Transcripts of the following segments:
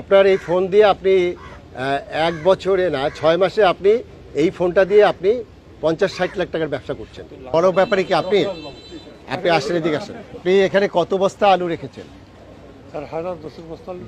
আপনার এই ফোন দিয়ে আপনি এক বছরে না ছয় মাসে আপনি এই ফোনটা দিয়ে আপনি পঞ্চাশ ষাট লাখ টাকার ব্যবসা করছেন। বড় ব্যাপারে কি আপনি আপনি আসেন এদিকে আসেন। আপনি এখানে কত বস্তা আলু রেখেছেন।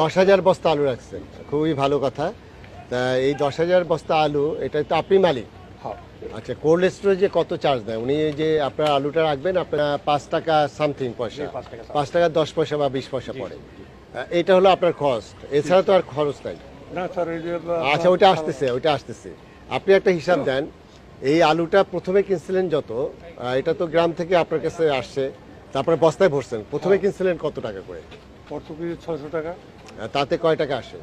দশ হাজার বস্তা আলু রাখছেন। খুবই ভালো কথা। তা এই দশ হাজার বস্তা আলু এটা তো আপনি মালিক। হ্যাঁ। আচ্ছা কোল্ড স্টোরেজে কত চার্জ দেয়? উনি যে আপনার আলুটা রাখবেন আপনার পাঁচ টাকা সামথিং পয়সা। পাঁচ টাকা দশ পয়সা বা বিশ পয়সা পড়ে। এটা হলো আপনার কস্ট এছাড়া তো আর খরচ নাই। না স্যার এই যে আচ্ছা ওইটা আসতেছে ওইটা আসতেছে। আপনি একটা হিসাব দেন এই আলুটা প্রথমে কিনছিলেন যত এটা তো গ্রাম থেকে আপনার কাছে আসছে তারপরে বস্তায় ভরছেন প্রথমে কিনছিলেন কত টাকা করে? পর্তুগিজ ছয়শো টাকা। তাতে কয় টাকা আসে?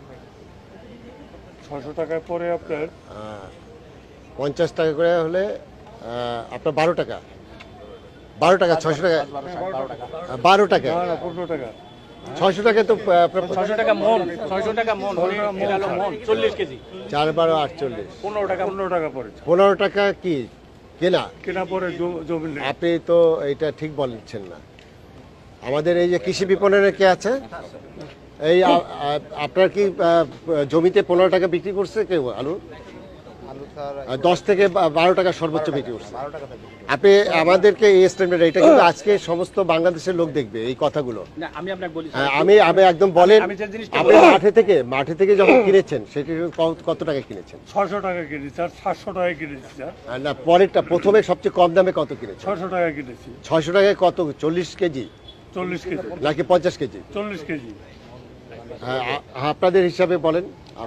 ছয়শো টাকায় পরে আপনার পঞ্চাশ টাকা করে হলে আপনার বারো টাকা। বারো টাকা ছয়শো টাকা। বারো টাকা। না না পনেরো টাকা। ছয়শো টাকা তো ছয়শো টাকা মন ছয়শো টাকা মন মন চল্লিশ কেজি। চার বারো আটচল্লিশ। পনেরো টাকা পনেরো টাকা পরে পনেরো টাকা কি? কেনা? কেনা পরে জমি আপনি তো এটা ঠিক বলছেন না। আমাদের এই যে কৃষি বিপণনের কে আছে? এই আপনার কি জমিতে পনেরো টাকা বিক্রি করছে কেউ আলু? দশ থেকে বারো টাকা সর্বোচ্চ বিক্রি করছে। আপনি আমাদেরকে এই স্ট্যান্ডার্ড এটা কিন্তু আজকে সমস্ত বাংলাদেশের লোক দেখবে এই কথাগুলো। আমি আপনাকে বলি আমি আমি একদম বলেন আপনি মাঠে থেকে মাঠে থেকে যখন কিনেছেন সেটি কত টাকা কিনেছেন? ছয়শো টাকা কিনেছি স্যার সাতশো টাকা কিনেছি স্যার। আর না পরেরটা প্রথমে সবচেয়ে কম দামে কত কিনেছেন? ছয়শো টাকা কিনেছি। ছয়শো টাকায় কত চল্লিশ কেজি? চল্লিশ কেজি। নাকি পঞ্চাশ কেজি? চল্লিশ কেজি। হ্যাঁ, আপনাদের হিসাবে বলেন।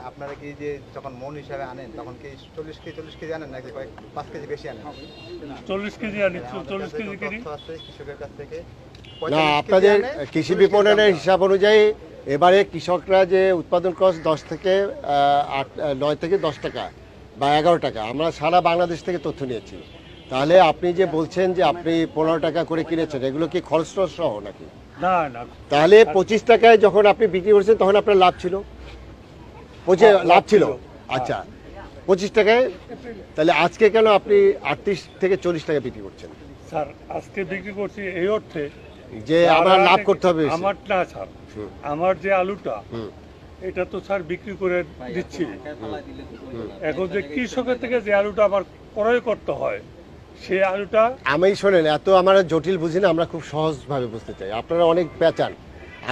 আপনারা কি যে যখন মন হিসাবে আনেন তখন কি চল্লিশ কেজি চল্লিশ কেজি আনেন নাকি কয়েক পাঁচ কেজি বেশি আনেন? চল্লিশ কেজি আনি চল্লিশ কেজি আছে কৃষকের কাছ থেকে না আপনাদের কৃষি বিপণনের হিসাব অনুযায়ী এবারে কৃষকরা যে উৎপাদন কস্ট দশ থেকে আট নয় থেকে দশ টাকা বা এগারো টাকা আমরা সারা বাংলাদেশ থেকে তথ্য নিয়েছি। তাহলে আপনি যে বলছেন যে আপনি পনেরো টাকা করে কিনেছেন এগুলো কি খরচ টরচ সহ নাকি? না না। তাহলে পঁচিশ টাকায় যখন আপনি বিক্রি করছেন তখন আপনার লাভ ছিল? পঁচিশ লাভ ছিল। আচ্ছা পঁচিশ টাকায় তাহলে আজকে কেন আপনি আটত্রিশ থেকে চল্লিশ টাকা বিক্রি করছেন? স্যার আজকে বিক্রি করছি এই অর্থে। যে আমার লাভ করতে হবে। আমার না স্যার। আমার যে আলুটা এটা তো স্যার বিক্রি করে দিচ্ছি। এখন যে কৃষকের থেকে যে আলুটা আবার ক্রয় করতে হয় সেই আলুটা আমি শোনেন এত আমরা জটিল বুঝি না আমরা খুব সহজভাবে বুঝতে চাই। আপনারা অনেক পেঁচান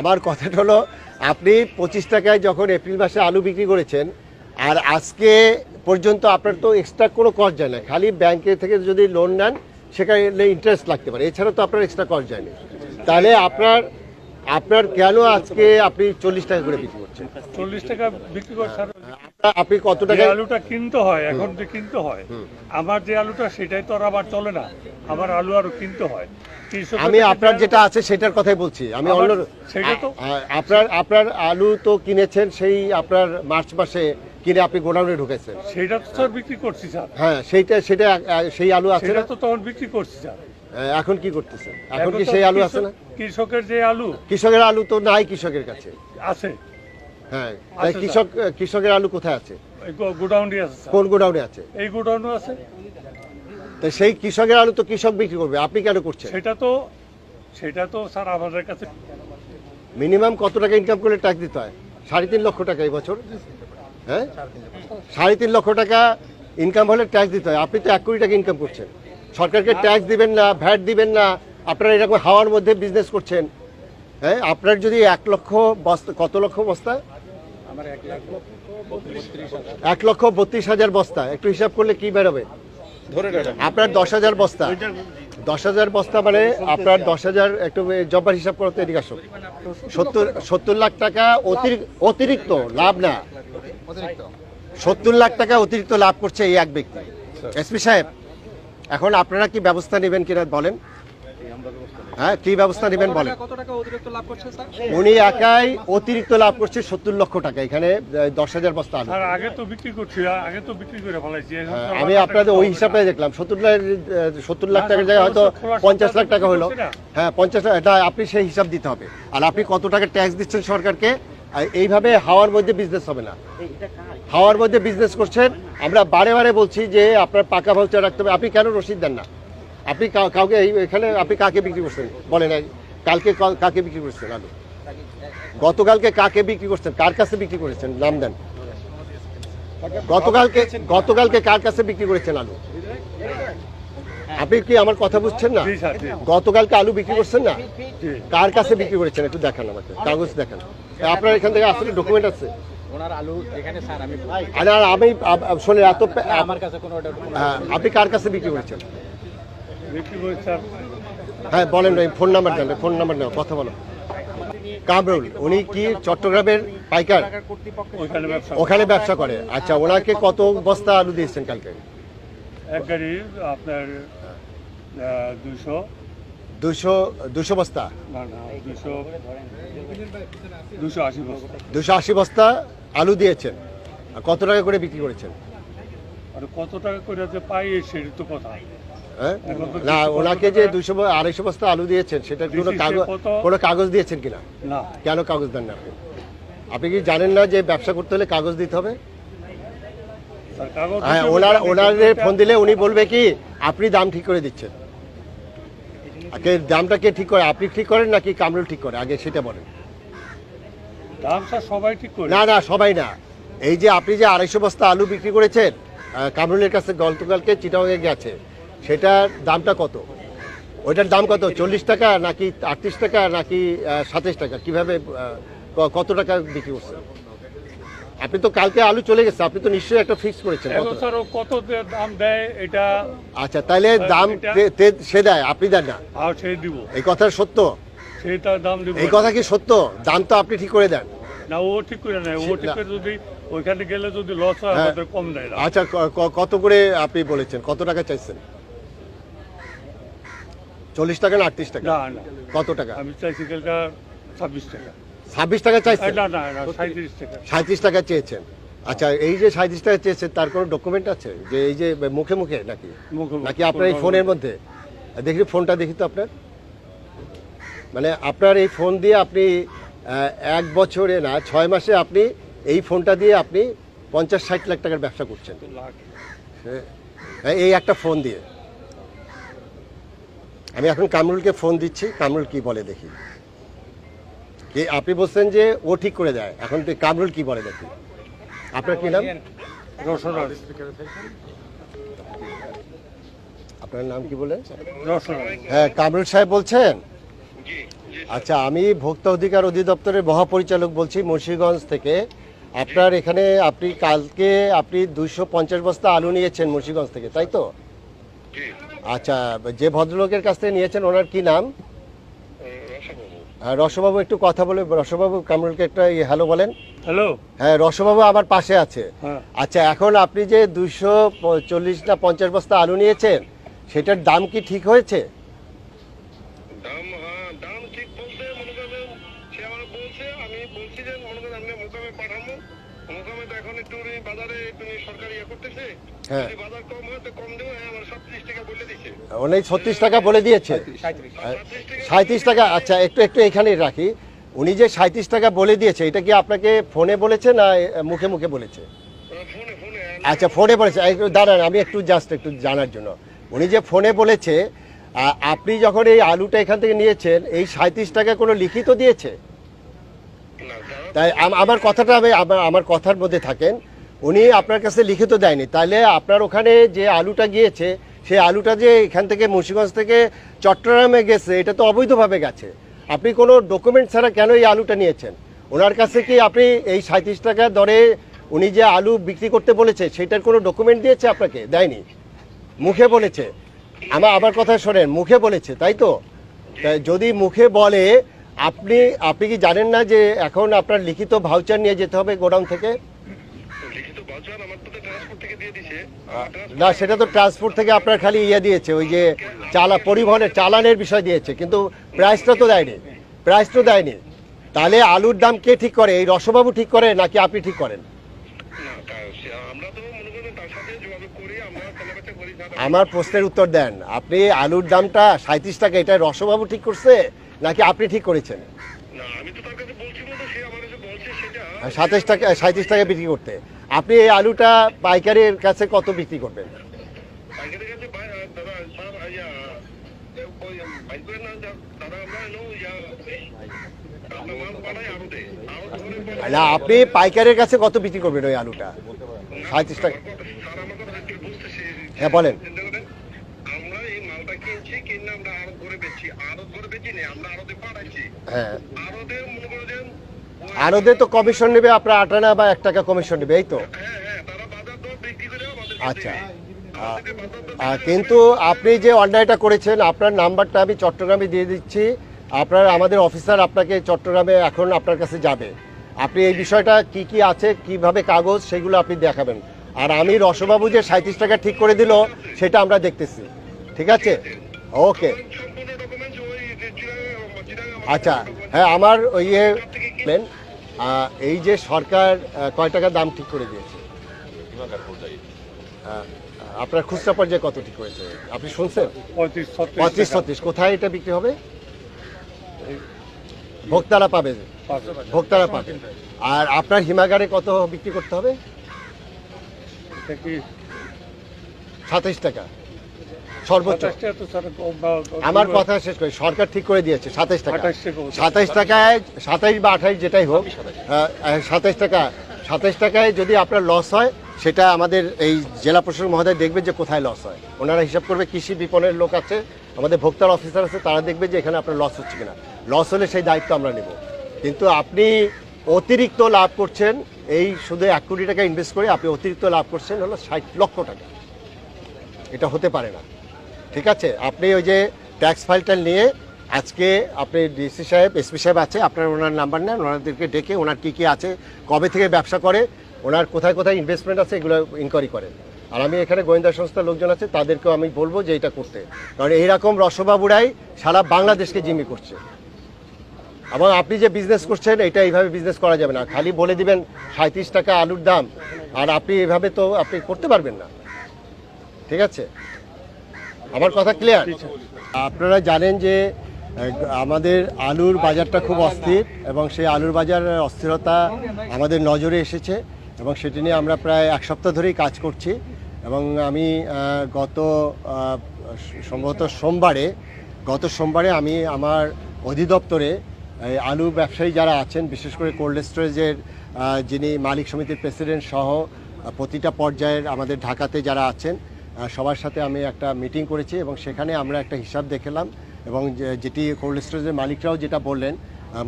আমার কথাটা হলো আপনি পঁচিশ টাকায় যখন এপ্রিল মাসে আলু বিক্রি করেছেন, আর আজকে পর্যন্ত আপনার তো এক্সট্রা কোনো কস্ট যায় না। খালি ব্যাংকের থেকে যদি লোন নেন, সেখানে ইন্টারেস্ট লাগতে পারে। এছাড়া তো আপনার এক্সট্রা কস্ট যায়নি তাহলে আপনার আপনার কেন আজকে আপনি চল্লিশ টাকা করে বিক্রি করছেন? চল্লিশ টাকা বিক্রি করে স্যার আপনার- আপনি কত টাকা আলুটা কিনতে হয় এখন যে কিনতে হয় আমার যে আলুটা সেটাই তো আর আবার চলে না। আমার আলু আরও কিনতে হয়। আমি আপনার যেটা আছে সেটার কথাই বলছি। আমি অন্য সেটা তো- আপনার আপনার আলু তো কিনেছেন সেই আপনার মার্চ মাসে কিনে আপনি গোডাউনে ঢুকেছেন। সেটা তো স্যার বিক্রি করছি স্যার। হ্যাঁ সেইটা সেটা সেই আলু আছে সেটা তো তখন বিক্রি করছি স্যার। এখন কি করতেছেন? এখন কি সেই আলু আছে না? কৃষকের যে আলু কৃষকের আলু তো নাই কৃষকের কাছে। আছে। হ্যাঁ তাই আছে, কৃষক কৃষকের আলু কোথায় আছে? আছে কোন গোডাউনে আছে? এই গোডাউনও আছে। তাই সেই কৃষকের আলু তো কৃষক বিক্রি করবে আপনি কেন করছেন? সেটা তো সেটা তো স্যার আমাদের কাছে মিনিমাম কত টাকা ইনকাম করলে ট্যাক্স দিতে হয়? সাড়ে তিন লক্ষ টাকা এই বছর? হ্যাঁ? সাড়ে তিন লক্ষ টাকা ইনকাম হলে ট্যাক্স দিতে হয়। আপনি তো এক কোটি টাকা ইনকাম করছেন। সরকারকে ট্যাক্স দিবেন না ভ্যাট দিবেন না। আপনারা এরকম হাওয়ার মধ্যে বিজনেস করছেন। হ্যাঁ? আপনার যদি এক লক্ষ বস্তা কত লক্ষ বস্তা? এক লক্ষ বত্রিশ হাজার বস্তা। একটু হিসাব করলে কি বেরোবে? আপনার দশ হাজার বস্তা। দশ হাজার বস্তা মানে আপনার দশ হাজার একটু জব্বার হিসাব করতে এদিকে আসো। সত্তর সত্তর লাখ টাকা অতিরিক্ত অতিরিক্ত লাভ না। সত্তর লাখ টাকা অতিরিক্ত লাভ করছে এই এক ব্যক্তি। এসপি সাহেব এখন আপনারা কি ব্যবস্থা নেবেন কিনা বলেন? হ্যাঁ কি ব্যবস্থা নেবেন বলেন? কত টাকা অতিরিক্ত লাভ করছে স্যার? উনি একাই অতিরিক্ত লাভ করছে সত্তর লক্ষ টাকা। এখানে দশ হাজার বস্তা আলু। আগে তো বিক্রি করছি আগে তো বিক্রি করে ফেলাইছি। এখন হ্যাঁ, আমি আপনাদের ওই হিসাবটাই দেখলাম। সত্তর লাখ সত্তর লাখ টাকার জায়গায় হয়তো পঞ্চাশ লাখ টাকা হলো। হ্যাঁ পঞ্চাশ লাখ এটা আপনি সেই হিসাব দিতে হবে। আর আপনি কত টাকা ট্যাক্স দিচ্ছেন সরকারকে? এইভাবে হাওয়ার মধ্যে বিজনেস হবে না। হাওয়ার মধ্যে বিজনেস করছেন। আমরা বারে বারে বলছি যে আপনার পাকা ভাউচার রাখতে হবে। আপনি কেন রসিদ দেন না? আপনি কাউকে এই- এখানে আপনি কাকে বিক্রি করছেন? বলেন কালকে কাকে বিক্রি করছেন? আলু গতকালকে কাকে বিক্রি করছেন? কার কাছে বিক্রি করেছেন? নাম দেন। গতকালকে গতকালকে কার কাছে বিক্রি করেছেন আলু আপনি কি আমার কথা বুঝছেন না? গতকালকে আলু বিক্রি করছেন না? কার কাছে বিক্রি করেছেন? একটু দেখান আমাকে। কাগজ দেখান। আপনার এখান থেকে আসলে ডকুমেন্ট আছে? আর আমি শোনেন এত হ্যাঁ, আপনি কার কাছে বিক্রি করেছেন? হ্যাঁ বলেন ভাই ফোন নাম্বার দেন ফোন নাম্বার নেওয়া কথা বলো। কামরুল উনি কি চট্টগ্রামের পাইকার? ব্যবসা ওখানে ব্যবসা করে। আচ্ছা ওনাকে কত বস্তা আলু দিয়েছেন কালকে? এক গাড়ি আপনার দুশো। দুশো দুশো বস্তা? দুশো আশি বস্তা। আলু দিয়েছেন। কত টাকা করে বিক্রি করেছেন? আর কত টাকা করে যে পাই সেটা তো কথা। না ওনাকে যে দুশো আড়াইশো বস্তা আলু দিয়েছেন কোনো কাগজ কোনো কাগজ দিয়েছেন কিনা? কেন কাগজ দেন না আপনি? আপনি কি জানেন না যে ব্যবসা করতে হলে কাগজ দিতে হবে? হ্যাঁ ওনার কিন্তু ফোন দিলে উনি বলবে কি আপনি দাম ঠিক করে দিচ্ছেন। দামটা কে ঠিক করে আপনি ঠিক করেন নাকি কামরুল ঠিক করে? আগে সেটা বলেন। দাম সবাই ঠিক করে। না না সবাই না। এই যে আপনি যে আড়াইশো বস্তা আলু বিক্রি করেছেন কামরুলের কাছে গতকালকে চিটাগাঙে গেছে সেটার দামটা কত? ওইটার দাম কত? চল্লিশ টাকা নাকি আটত্রিশ টাকা নাকি সাতাইশ টাকা? কীভাবে কত টাকা বিক্রি করছেন আপনি তো কালকে আলু চলে গেছে আপনি তো নিশ্চয়ই একটা ফিক্স করেছেন কত? স্যার কত দাম দেয় এটা আচ্ছা তাহলে দাম সে দেয় আপনি দেন না। আর দিব। এই কথা সত্য? তার দাম দিব। এই কথা কি সত্য? দাম তো আপনি ঠিক করে দেন। না ও ঠিক করে নেয়। ও ঠিক করে যদি ওইখানে গেলে যদি লস হয় হ্যাঁ। আমাদের কম দেয় আচ্ছা কত করে আপনি বলেছেন? কত টাকা চাইছেন? চল্লিশ টাকা না আটত্রিশ টাকা? না না। কত টাকা? আমি চাইছি ছাব্বিশ টাকা। ছাব্বিশ টাকা চাইছেন? না না না সাঁত্রিশ টাকা। সাঁত্রিশ টাকা চেয়েছেন। আচ্ছা এই যে সাঁত্রিশ টাকা চেয়েছেন তার কোনো ডকুমেন্ট আছে? যে এই যে মুখে মুখে নাকি। নাকি আপনার এই ফোনের মধ্যে? দেখি ফোনটা দেখি তো আপনার। মানে আপনার এই ফোন দিয়ে আপনি এক বছরে না ছয় মাসে আপনি এই ফোনটা দিয়ে আপনি পঞ্চাশ ষাট লাখ টাকার ব্যবসা করছেন। হ্যাঁ, এই একটা ফোন দিয়ে। আমি এখন কামরুলকে ফোন দিচ্ছি কামরুল কি বলে দেখি। কি আপনি বলছেন যে ও ঠিক করে দেয় এখন তো কামরুল কি বলে দেখি। আপনার কি নাম? রসরাজ আপনার নাম কি বলে? হ্যাঁ কামরুল সাহেব বলছেন? আচ্ছা আমি ভোক্তা অধিকার অধিদপ্তরের মহাপরিচালক বলছি মুন্সিগঞ্জ থেকে। আপনার এখানে আপনি কালকে আপনি দুইশো পঞ্চাশ বস্তা আলু নিয়েছেন মুন্সিগঞ্জ থেকে তাই তো? আচ্ছা যে ভদ্রলোকের কাছ থেকে নিয়েছেন ওনার কি নাম? হ্যাঁ, রসবাবু একটু কথা বলে রসবাবু কামরুলকে একটা হ্যালো বলেন। হ্যালো। হ্যাঁ রসবাবু আমার পাশে আছে। হ্যাঁ। আচ্ছা এখন আপনি যে দুইশো চল্লিশ না পঞ্চাশ বস্তা আলু নিয়েছেন সেটার দাম কি ঠিক হয়েছে? দাম হ্যাঁ দাম ঠিক বলতে করেন সে আমার বলছে আমি বলছি যে করেন আপনি মোকামে পাঠাবো। মোকামে তো এখন একটু বাজারে একটু সরকারি ইয়ে করতেছে। হ্যাঁ। উনি ছত্রিশ টাকা বলে দিয়েছে। সাঁত্রিশ টাকা আচ্ছা একটু একটু এখানে রাখি। উনি যে সাঁত্রিশ টাকা বলে দিয়েছে এটা কি আপনাকে ফোনে বলেছে না মুখে মুখে বলেছে? আচ্ছা ফোনে বলেছে। একটু দাঁড়ান আমি একটু জাস্ট একটু জানার জন্য। উনি যে ফোনে বলেছে আপনি যখন এই আলুটা এখান থেকে নিয়েছেন এই সাঁত্রিশ টাকা কোনো লিখিত দিয়েছে? তাই আমার কথাটা আমি আমার কথার মধ্যে থাকেন। উনি আপনার কাছে লিখিত দেয়নি। তাহলে আপনার ওখানে যে আলুটা গিয়েছে সেই আলুটা যে এখান থেকে মুন্সিগঞ্জ থেকে চট্টগ্রামে গেছে, এটা তো অবৈধভাবে গেছে। আপনি কোনো ডকুমেন্ট ছাড়া কেন এই আলুটা নিয়েছেন? ওনার কাছে কি আপনি এই সাঁত্রিশ টাকা দরে উনি যে আলু বিক্রি করতে বলেছে, সেটার কোনো ডকুমেন্ট দিয়েছে আপনাকে? দেয়নি। মুখে বলেছে। আমার আমার কথা শোনেন, মুখে বলেছে, তাই তো? যদি মুখে বলে, আপনি আপনি কি জানেন না যে এখন আপনার লিখিত ভাউচার নিয়ে যেতে হবে গোডাউন থেকে লিখিত বাজার আমার তো ট্রান্সপোর্ট থেকে দিয়ে দিছে না সেটা তো ট্রান্সপোর্ট থেকে আপনার খালি ইয়ে দিয়েছে ওই যে চালা পরিবহনের চালানের বিষয় দিয়েছে কিন্তু প্রাইসটা তো দেয়নি প্রাইস তো দেয়নি। তাহলে আলুর দাম কে ঠিক করে? এই রসবাবু ঠিক করে নাকি আপনি ঠিক করেন? আমরা প্রশ্নের উত্তর দেন আপনি আলুর দামটা সাঁত্রিশ টাকা এটা রসবাবু ঠিক করছে নাকি আপনি ঠিক করেছেন? সাতাশ টাকা সাঁত্রিশ টাকা বিক্রি করতে। আপনি এই আলুটা পাইকারের কাছে কত বিক্রি করবেন? না আপনি পাইকারের কাছে কত বিক্রি করবেন ওই আলুটা? সাঁত্রিশ টাকা। হ্যাঁ বলেন। আমরা এই মালটা কিনছি কিনে আমরা আড়ত করে বেচছি। আড়ত করে বেচি নি আমরা আড়তে পাঠাচ্ছি। হ্যাঁ। আরোদের তো কমিশন নেবে আপনার আট আনা বা এক টাকা কমিশন নেবে এই তো? হ্যাঁ হ্যাঁ আমাদের আচ্ছা। কিন্তু আপনি যে অন্যায়টা করেছেন আপনার নাম্বারটা আমি চট্টগ্রামে দিয়ে দিচ্ছি। আপনার আমাদের অফিসার আপনাকে চট্টগ্রামে এখন আপনার কাছে যাবে। আপনি এই বিষয়টা কি কি আছে কীভাবে কাগজ সেগুলো আপনি দেখাবেন। আর আমি রসবাবু যে সাঁত্রিশ টাকা ঠিক করে দিল সেটা আমরা দেখতেছি। ঠিক আছে? ওকে। আচ্ছা হ্যাঁ আমার ওই ইয়ে এই যে সরকার কয় টাকা দাম ঠিক করে দিয়েছে? আপনার খুচরা পর্যায়ে কত ঠিক হয়েছে? আপনি শুনছেন? পঁয়ত্রিশ ছত্রিশ কোথায় এটা বিক্রি হবে? ভোক্তারা পাবে। ভোক্তারা পাবে। আর আপনার হিমাগারে কত বিক্রি করতে হবে? সাতাইশ টাকা। সর্বোচ্চ। আমার কথা শেষ করি সরকার ঠিক করে দিয়েছে সাতাইশ টাকা। 28 টাকা। সাতাইশ টাকায় সাতাইশ বা আঠাইশ যেটাই হোক সাতাইশ টাকা। সাতাইশ টাকায় যদি আপনার লস হয় সেটা আমাদের এই জেলা প্রশাসক মহোদয় দেখবে যে কোথায় লস হয়। ওনারা হিসাব করবে কৃষি বিপণের লোক আছে আমাদের ভোক্তার অফিসার আছে তারা দেখবে যে এখানে আপনার লস হচ্ছে কিনা। লস হলে সেই দায়িত্ব আমরা নেব। কিন্তু আপনি অতিরিক্ত লাভ করছেন এই শুধু এক কোটি টাকা ইনভেস্ট করে আপনি অতিরিক্ত লাভ করছেন হলো ষাট লক্ষ টাকা। এটা হতে পারে না। ঠিক আছে? আপনি ওই যে ট্যাক্স ফাইলটা নিয়ে আজকে আপনি ডিসি সাহেব এসপি সাহেব আছে, আপনার ওনার নাম্বার নেন, ওনাদেরকে ডেকে ওনার কী কী আছে, কবে থেকে ব্যবসা করে, ওনার কোথায় কোথায় ইনভেস্টমেন্ট আছে, এগুলো ইনকোয়ারি করেন। আর আমি এখানে গোয়েন্দা সংস্থার লোকজন আছে, তাদেরকেও আমি বলব যে এটা করতে। কারণ এইরকম রসবাবুরাই সারা বাংলাদেশকে জিম্মি করছে। এবং আপনি যে বিজনেস করছেন, এটা এইভাবে বিজনেস করা যাবে না। খালি বলে দিবেন সাঁত্রিশ টাকা আলুর দাম, আর আপনি এভাবে তো আপনি করতে পারবেন না। ঠিক আছে? আমার কথা ক্লিয়ার আপনারা জানেন যে আমাদের আলুর বাজারটা খুব অস্থির এবং সেই আলুর বাজার অস্থিরতা আমাদের নজরে এসেছে এবং সেটি নিয়ে আমরা প্রায় এক সপ্তাহ ধরেই কাজ করছি এবং আমি গত সম্ভবত সোমবারে, গত সোমবারে আমি আমার অধিদপ্তরে আলু ব্যবসায়ী যারা আছেন, বিশেষ করে কোল্ড স্টোরেজের যিনি মালিক সমিতির প্রেসিডেন্ট সহ প্রতিটা পর্যায়ের আমাদের ঢাকাতে যারা আছেন সবার সাথে আমি একটা মিটিং করেছি এবং সেখানে আমরা একটা হিসাব দেখলাম এবং যেটি কোল্ড স্টোরেজের মালিকরাও যেটা বললেন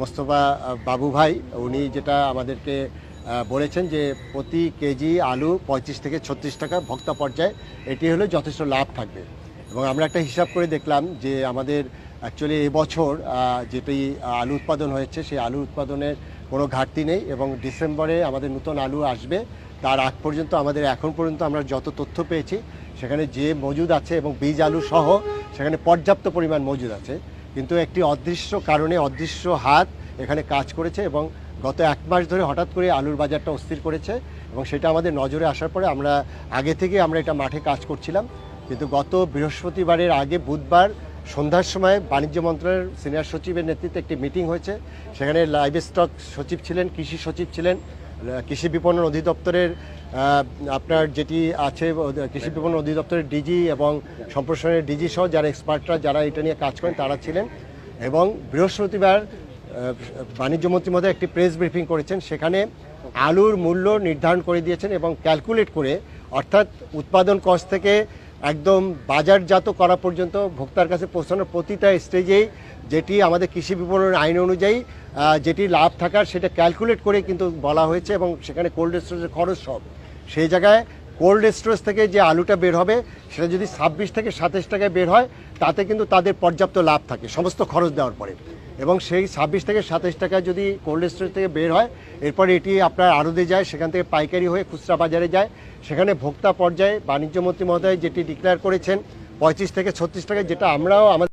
মোস্তফা বাবু ভাই, উনি যেটা আমাদেরকে বলেছেন যে প্রতি কেজি আলু পঁয়ত্রিশ থেকে ছত্রিশ টাকা ভক্তা পর্যায়ে, এটি হলে যথেষ্ট লাভ থাকবে। এবং আমরা একটা হিসাব করে দেখলাম যে আমাদের অ্যাকচুয়ালি এবছর যেটি আলু উৎপাদন হয়েছে, সেই আলু উৎপাদনের কোনো ঘাটতি নেই এবং ডিসেম্বরে আমাদের নতুন আলু আসবে। তার আগ পর্যন্ত আমাদের, এখন পর্যন্ত আমরা যত তথ্য পেয়েছি সেখানে যে মজুদ আছে এবং বীজ, আলু সহ সেখানে পর্যাপ্ত পরিমাণ মজুদ আছে। কিন্তু একটি অদৃশ্য কারণে, অদৃশ্য হাত এখানে কাজ করেছে এবং গত এক মাস ধরে হঠাৎ করে আলুর বাজারটা অস্থির করেছে এবং সেটা আমাদের নজরে আসার পরে আমরা আগে থেকে আমরা এটা মাঠে কাজ করছিলাম। কিন্তু গত বৃহস্পতিবারের আগে বুধবার সন্ধ্যার সময় বাণিজ্য মন্ত্রণালয়ের সিনিয়র সচিবের নেতৃত্বে একটি মিটিং হয়েছে। সেখানে লাইভ স্টক সচিব ছিলেন, কৃষি সচিব ছিলেন কৃষি বিপণন অধিদপ্তরের আপনার যেটি আছে কৃষি বিপণন অধিদপ্তরের ডিজি এবং সম্প্রসারণের ডিজি সহ যারা এক্সপার্টরা যারা এটা নিয়ে কাজ করেন, তারা ছিলেন। এবং বৃহস্পতিবার বাণিজ্য মন্ত্রী মধ্যে একটি প্রেস ব্রিফিং করেছেন, সেখানে আলুর মূল্য নির্ধারণ করে দিয়েছেন এবং ক্যালকুলেট করে, অর্থাৎ উৎপাদন কস্ট থেকে একদম বাজারজাত করা পর্যন্ত ভোক্তার কাছে পৌঁছানোর প্রতিটা স্টেজেই যেটি আমাদের কৃষি বিপণন আইন অনুযায়ী যেটি লাভ থাকার সেটা ক্যালকুলেট করে কিন্তু বলা হয়েছে এবং সেখানে কোল্ড স্টোরেজের খরচ সব। সেই জায়গায় কোল্ড স্টোরেজ থেকে যে আলুটা বের হবে, সেটা যদি ছাব্বিশ থেকে সাতাশ টাকায় বের হয়, তাতে কিন্তু তাদের পর্যাপ্ত লাভ থাকে, সমস্ত খরচ দেওয়ার পরে। এবং সেই ছাব্বিশ থেকে সাতাশ টাকায় যদি কোল্ড স্টোরেজ থেকে বের হয়, এরপর এটি আপনার আড়তে যায়, সেখান থেকে পাইকারি হয়ে খুচরা বাজারে যায়। সেখানে ভোক্তা পর্যায়ে বাণিজ্য মন্ত্রী মহোদয় যেটি ডিক্লেয়ার করেছেন, পঁয়ত্রিশ থেকে ছত্রিশ টাকায়, যেটা আমরাও আমাদের